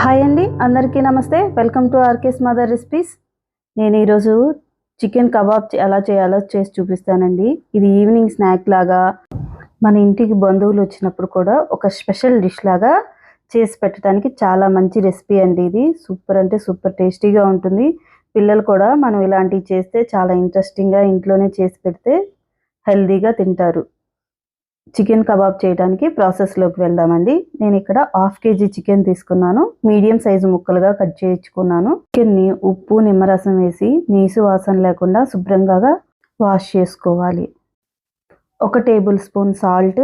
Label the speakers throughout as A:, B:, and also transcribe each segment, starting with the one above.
A: Hi అండి అందరికీ నమస్తే. Welcome to RK's mother recipes నేను ఈరోజు చికెన్ కబాబ్ ఎలా చేయాలో చేసి చూపిస్తానండి. ఇది ఈవినింగ్ స్నాక్ లాగా మన ఇంటికి బంధువులు వచ్చినప్పుడు కూడా ఒక స్పెషల్ డిష్ లాగా చేసి పెట్టడానికి చాలా మంచి రెసిపీ అండి ఇది. సూపర్ అంటే సూపర్ టేస్టీగా ఉంటుంది. పిల్లలు కూడా మనం ఇలాంటివి చేస్తే చాలా ఇంట్రెస్టింగ్గా ఇంట్లోనే చేసి పెడితే హెల్తీగా తింటారు. చికెన్ కబాబ్ చేయడానికి ప్రాసెస్లోకి వెళ్దామండి. నేను ఇక్కడ హాఫ్ కేజీ చికెన్ తీసుకున్నాను. మీడియం సైజు ముక్కలుగా కట్ చేయించుకున్నాను. చికెన్ని ఉప్పు నిమ్మరసం వేసి నీసు వాసన లేకుండా శుభ్రంగా వాష్ చేసుకోవాలి. ఒక టేబుల్ స్పూన్ సాల్ట్.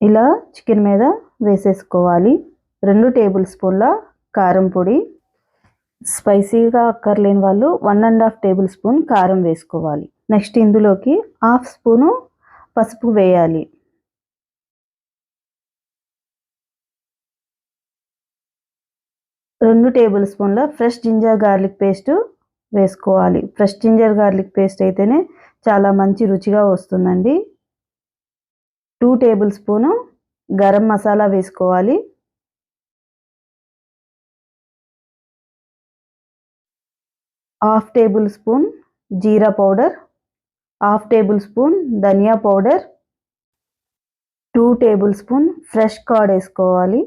A: ఇలా చికెన్ మీద వేసేసుకోవాలి. రెండు టేబుల్ స్పూన్ల కారం పొడి. స్పైసీగా అక్కర్లేని వాళ్ళు one and half table spoon కారం వేసుకోవాలి. నెక్స్ట్ ఇందులోకి హాఫ్ స్పూను పసుపు వేయాలి. రెండు టేబుల్ స్పూన్ల ఫ్రెష్ జింజర్ గార్లిక్ పేస్ట్ వేసుకోవాలి. ఫ్రెష్ జింజర్ గార్లిక్ పేస్ట్ అయితేనే చాలా మంచి రుచిగా వస్తుందండి. Two table spoon garam masala వేసుకోవాలి. Half table spoon jeera powder half table spoon dhaniya powder two table spoon fresh curd వేసుకోవాలి.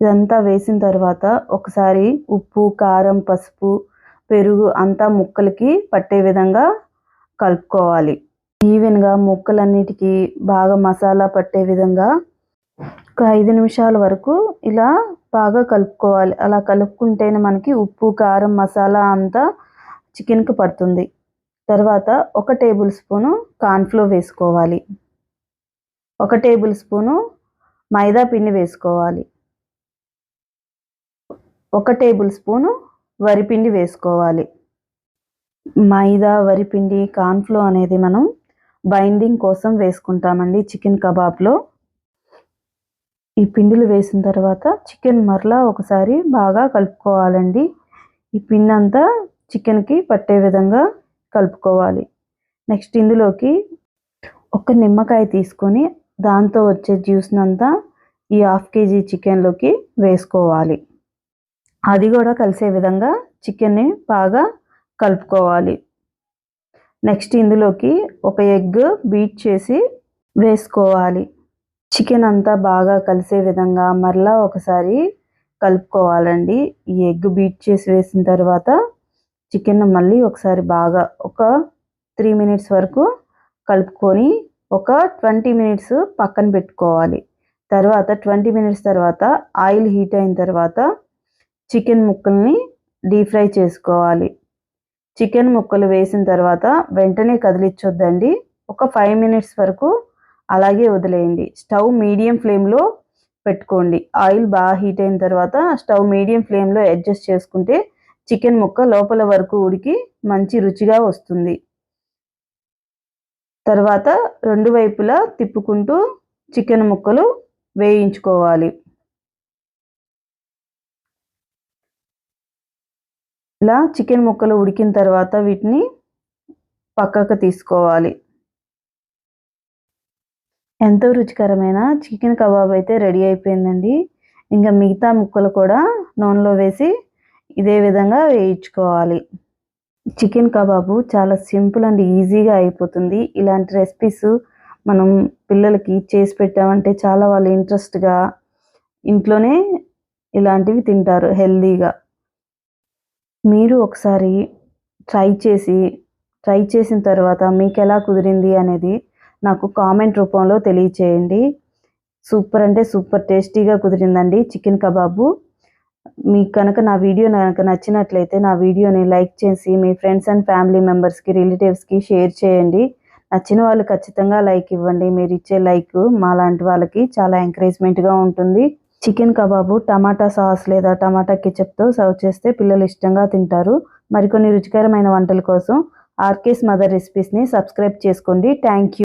A: ఇదంతా వేసిన తర్వాత ఒకసారి ఉప్పు కారం పసుపు పెరుగు అంతా ముక్కలకి పట్టే విధంగా కలుపుకోవాలి. ఈవెన్గా ముక్కలన్నిటికీ బాగా మసాలా పట్టే విధంగా ఒక ఐదు నిమిషాల వరకు ఇలా బాగా కలుపుకోవాలి. అలా కలుపుకుంటేనే మనకి ఉప్పు కారం మసాలా అంతా చికెన్కి పడుతుంది. తర్వాత ఒక టేబుల్ స్పూను కాన్ఫ్లో వేసుకోవాలి. ఒక టేబుల్ స్పూను మైదా పిండి వేసుకోవాలి. ఒక టేబుల్ స్పూను వరిపిండి వేసుకోవాలి. మైదా వరిపిండి కార్న్ఫ్లో అనేది మనం బైండింగ్ కోసం వేసుకుంటామండి చికెన్ కబాబ్లో. ఈ పిండిలు వేసిన తర్వాత చికెన్ మరలా ఒకసారి బాగా కలుపుకోవాలండి. ఈ పిండి అంతా చికెన్కి పట్టే విధంగా కలుపుకోవాలి. నెక్స్ట్ ఇందులోకి ఒక నిమ్మకాయ తీసుకొని దాంతో వచ్చే జ్యూస్ని అంతా ఈ హాఫ్ కేజీ చికెన్లోకి వేసుకోవాలి. అది కూడా కలిసే విధంగా చికెన్ని బాగా కలుపుకోవాలి. నెక్స్ట్ ఇందులోకి ఒక ఎగ్ బీట్ చేసి వేసుకోవాలి. చికెన్ అంతా బాగా కలిసే విధంగా మరలా ఒకసారి కలుపుకోవాలండి. ఈ ఎగ్ బీట్ చేసి వేసిన తర్వాత చికెన్ మళ్ళీ ఒకసారి బాగా ఒక త్రీ మినిట్స్ వరకు కలుపుకొని ఒక ట్వంటీ మినిట్స్ పక్కన పెట్టుకోవాలి. తర్వాత ట్వంటీ మినిట్స్ తర్వాత ఆయిల్ హీట్ అయిన తర్వాత చికెన్ ముక్కల్ని డీప్ ఫ్రై చేసుకోవాలి. చికెన్ ముక్కలు వేసిన తర్వాత వెంటనే కదిలించొద్దండి ఒక ఫైవ్ మినిట్స్ వరకు అలాగే వదిలేయండి. స్టవ్ మీడియం ఫ్లేమ్లో పెట్టుకోండి. ఆయిల్ బాగా హీట్ అయిన తర్వాత స్టవ్ మీడియం ఫ్లేమ్లో అడ్జస్ట్ చేసుకుంటే చికెన్ ముక్క లోపల వరకు ఉడికి మంచి రుచిగా వస్తుంది. తర్వాత రెండు వైపులా తిప్పుకుంటూ చికెన్ ముక్కలు వేయించుకోవాలి. ఇలా చికెన్ ముక్కలు ఉడికిన తర్వాత వీటిని పక్కకు తీసుకోవాలి. ఎంతో రుచికరమైన చికెన్ కబాబ్ అయితే రెడీ అయిపోయిందండి. ఇంకా మిగతా ముక్కలు కూడా నూనెలో వేసి ఇదే విధంగా వేయించుకోవాలి. చికెన్ కబాబు చాలా సింపుల్ అండ్ ఈజీగా అయిపోతుంది. ఇలాంటి రెసిపీస్ మనం పిల్లలకి చేసి పెట్టామంటే చాలా వాళ్ళు ఇంట్రెస్ట్గా ఇంట్లోనే ఇలాంటివి తింటారు హెల్తీగా మీరు ఒకసారి ట్రై చేసి ట్రై చేసిన తర్వాత మీకు ఎలా కుదిరింది అనేది నాకు కామెంట్ రూపంలో తెలియచేయండి. సూపర్ అంటే సూపర్ టేస్టీగా కుదిరిందండి చికెన్ కబాబు. మీకు కనుక నా వీడియో కనుక నచ్చినట్లయితే నా వీడియోని లైక్ చేసి మీ ఫ్రెండ్స్ అండ్ ఫ్యామిలీ మెంబర్స్కి రిలేటివ్స్కి షేర్ చేయండి. నచ్చిన వాళ్ళు ఖచ్చితంగా లైక్ ఇవ్వండి. మీరు ఇచ్చే లైక్ మా లాంటి వాళ్ళకి చాలా ఎంకరేజ్మెంట్గా ఉంటుంది. చికెన్ కబాబు టమాటా సాస్ లేదా టమాటా కిచప్తో సర్వ్ చేస్తే పిల్లలు ఇష్టంగా తింటారు. మరికొన్ని రుచికరమైన వంటల కోసం ఆర్కేస్ మదర్ రెసిపీస్ని సబ్స్క్రైబ్ చేసుకోండి. Thank you.